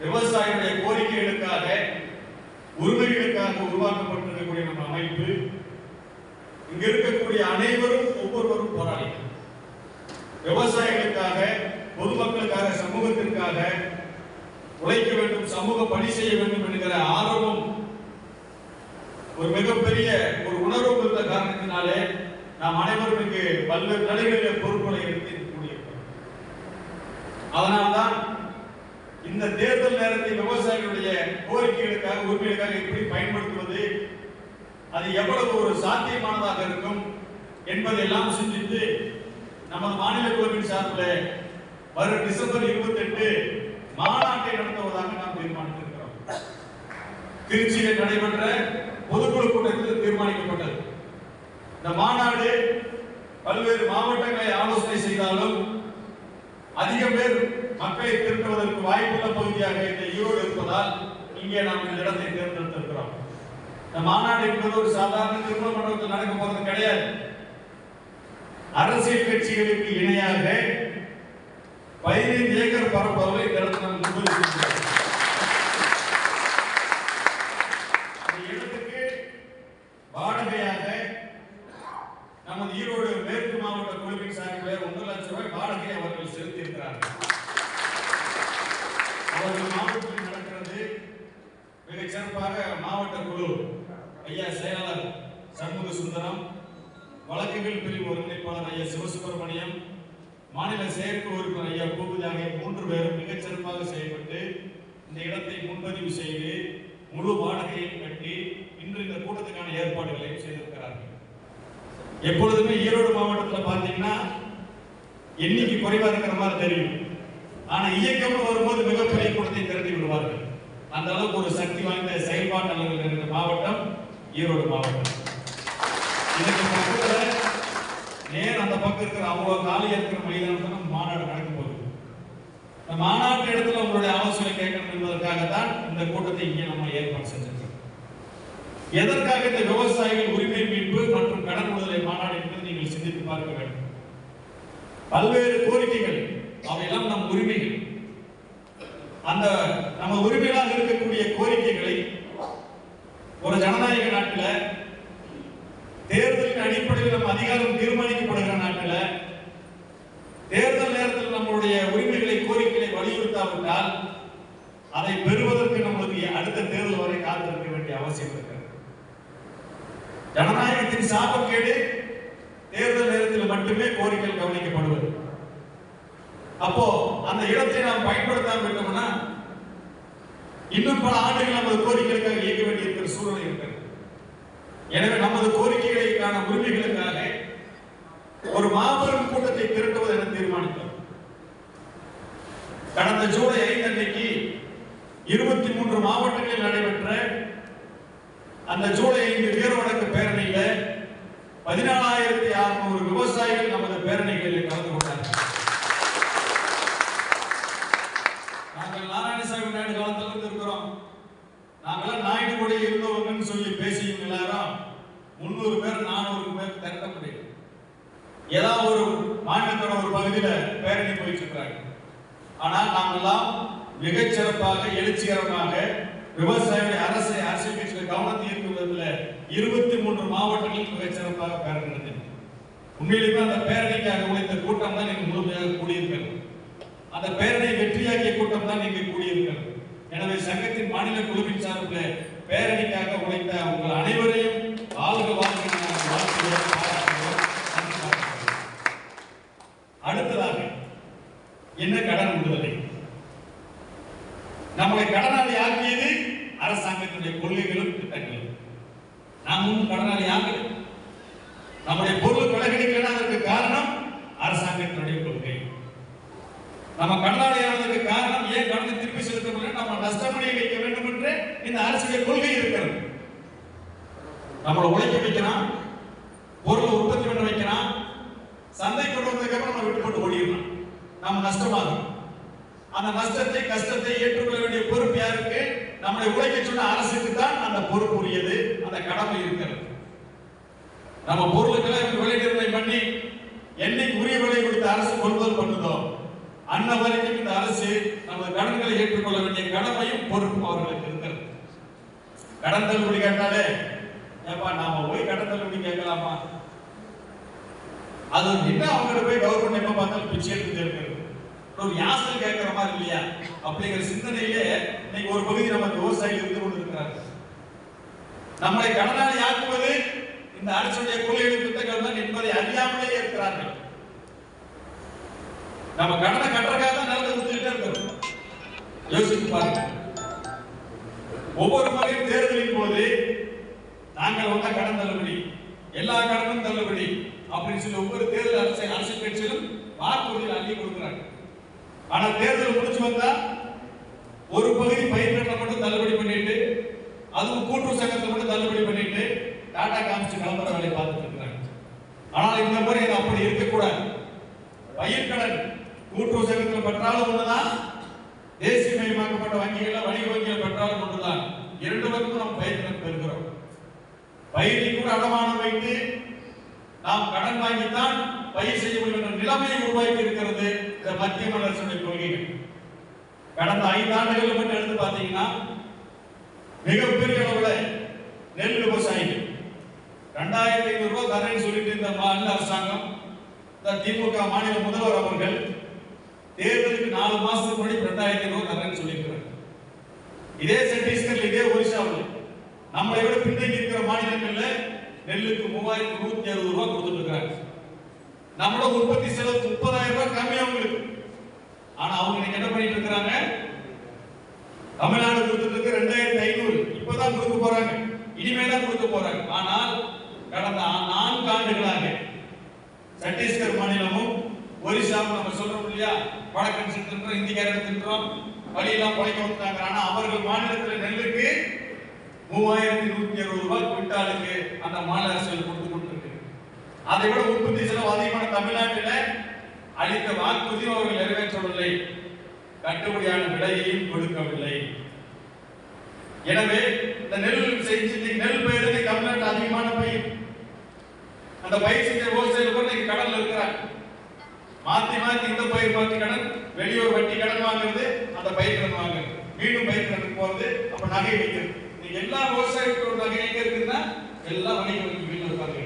விவசாயிகளுடைய கோரிக்கைகளுக்காக உரிமைகளுக்காக உருவாக்கப்பட்டிருக்கக்கூடிய நம்ம அமைப்பு இங்க இருக்கக்கூடிய அனைவரும் ஒவ்வொருவரும் போராளிகள். விவசாயிகளுக்காக பொதுமக்களுக்காக சமூகத்திற்காக உழைக்க வேண்டும் சமூக பணி செய்ய வேண்டும் என்கிற ஆர்வம் ஒரு மிகப்பெரிய ஒரு உணர்வு இருந்த காரணத்தினாலே நாம் அனைவரும் இங்கு பல்வேறு நிலைகளில் பொறுப்புகளை எடுத்து கூடியிருக்கிறோம் அதனால்தான் இந்த தேர்தல் நேரத்தில் விவசாயிகளுடைய கோரிக்கைகளுக்காக உரிமைகளுக்காக எப்படி பயன்படுத்துவது? அது எவ்வளவு ஒரு சாத்தியமானதாக இருக்கும் என்பதெல்லாம் சிந்தித்து நமது மாநில குழுவின் சார்பில் வரும் டிசம்பர் இருபத்தி எட்டு மாநாட்டை நடத்துவதாக நாம் தீர்மானித்திருக்கிறோம். திருச்சியில் நடைபெற்ற பொதுக்குழு கூட்டத்தில் தீர்மானிக்கப்பட்டது. இந்த மாநாடு பல்வேறு மாவட்டங்களை ஆலோசனை செய்தாலும் அதிக பேர் மக்களை திரட்டுவதற்கு வாய்ப்புள்ள பகுதியாக இந்த ஈரோடு இருப்பதால் இங்கே நாம் இந்த இடத்தை தேர்ந்தெடுத்திருக்கிறோம். இந்த மாநாடு என்பது ஒரு சாதாரண திருமண மண்டபத்தில் நடக்க போறது கிடையாது. அரசியல் கட்சிகளுக்கு இணையாக பதினைந்து ஏக்கர் பரப்பளவை இந்த இடத்துல நாம் முதலீடு இடத்துக்கு வாடகையாக நமது ஈரோடு மேற்கு மாவட்ட குழுவின் சார்பில் ஒன்று லட்சம் ரூபாய் வாடகை அவர்கள் செலுத்தியிருக்கிறார்கள். அவர்கள் மாவட்டத்தில் நடக்கிறது மிகச் சிறப்பாக மாவட்ட குழு ஐயா செயலாளர் சண்முக சுந்தரம் வழக்குகள் பிரிவு ஒருங்கிணைப்பாளர் ஐயா சிவசுப்பிரமணியம் மாநில செயற்கு உறுப்பினர் ஐயா பூபதி ஆகிய மூன்று பேரும் மிகச் சிறப்பாக செயல்பட்டு இந்த இடத்தை முன்பதிவு செய்து முழு வாடகையும் கட்டி இன்று இந்த கூட்டத்துக்கான ஏற்பாடுகள் எப்பொழுதுமே ஈரோடு மாவட்டத்தில் பார்த்தீங்கன்னா எண்ணிக்கை குறைவாக இருக்கிற மாதிரி தெரியும். ஆனால் இயக்கம் வரும்போது மிகப்பெரிய கூட்டத்தை திரட்டி விடுவார்கள். அந்த அளவுக்கு ஒரு சக்தி வாய்ந்த செயல்பாட்டாளர்கள் இருந்த மாவட்டம் ஈரோடு மாவட்டம். இதுக்கு நேர் அந்த பக்கம் இருக்கிற அவ்வளோ காலியாக இருக்கிற மைதானத்தில் மாநாடு நடக்க போகுது. இந்த மாநாட்டு இடத்துல உங்களுடைய ஆலோசனை கேட்கணும் என்பதற்காகத்தான் இந்த கூட்டத்தை இங்கே நம்ம ஏற்பாடு செஞ்சிருக்கோம். எதற்காக இந்த விவசாயிகள் உரிமை மீட்பு மற்றும் கடன் விடுதலை மாநாடு என்பதை நீங்கள் சிந்தித்து பல்வேறு கோரிக்கைகள் அவையெல்லாம் நம் உரிமைகள். அந்த நம்ம உரிமைகளாக இருக்கக்கூடிய கோரிக்கைகளை ஒரு ஜனநாயக நாட்டில் தேர்தலின் அடிப்படையில் நம்ம அதிகாரம் தீர்மானிக்கப்படுகிற நாட்டில் தேர்தல் நேரத்தில் நம்மளுடைய உரிமைகளை கோரிக்கைகளை வலியுறுத்தாவிட்டால் அதை பெறுவதற்கு நம்மளுக்கு அடுத்த தேர்தல் வரை காத்திருக்க வேண்டிய அவசியம் இருக்கிறது. ஜனநாயகத்தின் சாபக்கேடு தேர்தல் மட்டுமே கோரிக்கைகள் கவனிக்கப்படுவது. அப்போ அந்த இடத்தை நாம் பயன்படுத்தாமல் விட்டோம்னா இன்னும் பல ஆண்டுகள் நமது கோரிக்கைகளுக்காக இயக்க வேண்டியிருக்கிற சூழ்நிலை இருக்கிறது. எனவே நமது கோரிக்கைகளுக்கான உரிமைகளுக்காக ஒரு மாபெரும் கூட்டத்தை திரட்டுவது என தீர்மானித்தோம். கடந்த ஜூலை ஐந்து அன்னைக்கு இருபத்தி மூன்று மாவட்டங்களில் நடைபெற்ற அந்த ஜூலை ஐந்து வீரவணக்க பேரணியில பதினாலாயிரத்தி விவசாயிகள் நமது பேரணிகளில் கலந்து கொண்டார்கள். நாங்கள் நாராயணசாமி நாயுடு காலத்தில் இருந்து இருக்கிறோம். நாங்களாம் நாயுடு கூட இருந்தவங்கன்னு சொல்லி பேசியும் எல்லாரும் முந்நூறு பேர் நானூறு பேர் திரட்ட முடியும் ஏதாவது ஒரு மாநிலத்தோட ஒரு பகுதியில் பேரணி போயிட்டு இருக்கிறாங்க. ஆனால் நாமெல்லாம் மிகச்சிறப்பாக எழுச்சிகரமாக விவசாயிகளுடைய அரசை அரசியல் கட்சிகள் கவனத்தை ஈர்க்கும் விதத்தில் இருபத்தி மூன்று மாவட்டங்களில் மிகச்சிறப்பாக பேரணி உண்மையிலுமே அந்த பேரணிக்காக உழைத்த கூட்டம் தான் நீங்கள் முழுமையாக கூடியிருக்கிறது. அந்த பேரணி வெற்றியாகிய கூட்டம் தான் நீங்கள் கூடியிருக்கிறது. எனவே சங்கத்தின் மாநில குழுவின் சார்பில் பேரணிக்காக உழைத்த உங்கள் அனைவரையும் ஆளுக அடுத்ததாக என்ன கடன் விடுதலை நம்மளை கடனாளி ஆக்கியது அரசாங்கத்தினுடைய கொள்கைகளும் திட்டங்களும். நாமும் கடனாளி ஆகல நம்முடைய பொருள் விலை கிடைக்கலன்னா காரணம் அரசாங்கத்தினுடைய கொள்கை. நம்ம கடனாளி ஆனதுக்கு காரணம் ஏன் கடனை திருப்பி செலுத்த முடியல? நம்ம நஷ்டமடைய வைக்க வேண்டும் என்று இந்த அரசுடைய கொள்கை இருக்கிறது. நம்மளை உழைக்க வைக்கிறான் பொருளை உற்பத்தி பண்ண வைக்கிறான் சந்தை கொண்டு வந்ததுக்கு அப்புறம் நம்ம விட்டு போட்டு ஓடிடலாம். நம்ம நஷ்டமாகும் அந்த நஷ்டத்தை கஷ்டத்தை ஏற்றுக்கொள்ள வேண்டிய பொறுப்பு யாருக்கு? நம்மளை உழைக்க சொன்ன அரசுக்கு தான் அந்த பொறுப்பு உரியது அந்த கடமை இருக்கிறது. நம்ம பொருளுக்கெல்லாம் என்னைக்கு உரிய விலை கொடுத்து அரசு கொள்முதல் பண்ணுதோ அன்ன வரைக்கும் இந்த அரசு நமது கடன்களை ஏற்றுக்கொள்ள வேண்டிய கடமையும் பொறுப்பும் அவர்களுக்கு இருக்கிறது. கடன் தள்ளுபடி கேட்டாலே ஏப்பா நாம போய் கடன் தள்ளுபடி கேட்கலாமா? அது என்ன அவங்களை போய் கவர்மெண்ட் எப்ப பார்த்தாலும் பிச்சை எடுத்து இருக்கிறது. ஒரு யாசல் கேட்கிற மாதிரி இல்லையா? அப்படிங்கிற சிந்தனையிலே இன்னைக்கு ஒரு பகுதி நம்ம விவசாயிகள் இருந்து கொண்டு இருக்கிறார்கள் நம்மளை கடனாளி ஆக்குவது இந்த அரசுடைய கொள்கைகள் திட்டங்கள் தான் என்பதை அறியாமலே இருக்கிறார்கள். நம்ம கடனை கட்டுறதுக்காக தான் நிலத்தை கொடுத்துக்கிட்டே இருக்கிறோம். யோசித்து பாருங்க. ஒவ்வொரு முறையும் தேர்தலின் போது நாங்கள் வந்த கடன் தள்ளுபடி எல்லா கடனும் தள்ளுபடி அப்படின்னு சொல்லி ஒவ்வொரு தேர்தல் அரசு அரசியல் கட்சியிலும் வாக்குறுதிகள் அள்ளி கொடுக்குறாங்க. ஆனா தேர்தல் முடிச்சு வந்தா ஒரு பகுதி பயிர் கடனை மட்டும் தள்ளுபடி பண்ணிட்டு அதுவும் கூட்டுறவு சங்கத்தில் டாடா காமிச்சு கிளம்புற வேலை பார்த்துட்டு இருக்கிறாங்க ஆனால் இந்த முறை அப்படி இருக்கக்கூடாது. பயிர்கடன் கூட்டுறவு சங்கத்தில் பெற்றாலும் ஒண்ணுதான் தேசியமயமாக்கப்பட்ட வங்கிகள் வணிக வங்கிகள் பெற்றாலும் ஒன்றுதான். இரண்டு வரைக்கும் நாம் பயிர்க்கடன் பெறுகிறோம். பயிரை கூட அடமானம் வைத்து நாம் கடன் வாங்கித்தான் பயிர் செய்ய முடியும் என்ற நிலைமையை உருவாக்கி இருக்கிறது இந்த மத்திய அரசுடைய கொள்கைகள். கடந்த ஐந்து ஆண்டுகள் மட்டும் எடுத்து பார்த்தீங்கன்னா மிகப்பெரிய அளவில் நெல் விவசாயிகள் ரெண்டாயிரத்தி ஐநூறு ரூபாய் தரேன்னு சொல்லிட்டு இந்த மாநில அரசாங்கம் திமுக மாநில முதல்வர் அவர்கள் தேர்தலுக்கு நாலு மாசத்துக்கு முன்னாடி ரெண்டாயிரத்தி ஐநூறு தரேன்னு சொல்லியிருக்கிறாங்க இதே சத்தீஸ்கர்ல இதே ஒரிசாவில் நம்மளை விட பின்தங்கி இருக்கிற மாநிலங்கள்ல நெல்லுக்கு மூவாயிரத்தி நூத்தி அறுபது ரூபாய் கொடுத்துட்டு இருக்காங்க நம்மளோட உற்பத்தி செலவு முப்பதாயிரம் ரூபாய் கம்மி அவங்களுக்கு. ஆனா அவங்க என்ன பண்ணிட்டு இருக்கிறாங்க? தமிழ்நாடு கொடுத்துட்டு இருக்கு ரெண்டாயிரத்தி ஐநூறு. இப்பதான் கொடுக்க போறாங்க. இனிமேதான் கொடுக்க போறாங்க. ஆனால் கடந்த நான்கு ஆண்டுகளாக சத்தீஸ்கர் மாநிலமும் ஒரிசாவும் நம்ம சொல்றோம் இல்லையா? வடக்கன் தின்றோம் இந்திக்காரன் தின்றோம் வழியெல்லாம் பழைக்க வந்துட்டாங்க ஆனா அவர்கள் மாநிலத்தில் நெல்லுக்கு மூவாயிரத்தி நூத்தி அறுபது ரூபாய் குவிண்டாலுக்கு அந்த மாநில அரசுகள் கொடுத்து கொண்டிருக்கு அதை விட உற்பத்தி செலவு அதிகமான தமிழ்நாட்டில் அளித்த வாக்குறுதியும் அவர்கள் நிறைவேற்றவில்லை. கட்டுப்படியான விலையையும் கொடுக்கவில்லை. எனவே இந்த நெல் செஞ்சு நெல் பயிர் தமிழ்நாட்டில் அதிகமான பயிர். அந்த பயிர் செஞ்ச விவசாயிகள் கடன்ல இருக்கிறாங்க மாத்தி மாத்தி இந்த பயிர் மாத்தி கடன் வெளியூர் வட்டி கடன் வாங்குறது அந்த பயிர் கடன் வாங்குறது. மீண்டும் பயிர் கடன் போறது அப்ப நகை வைக்கிறது எல்லா விவசாயிகளோட நகை எங்க இருக்குன்னா எல்லா வணிக வங்கி வீட்டில் இருக்காங்க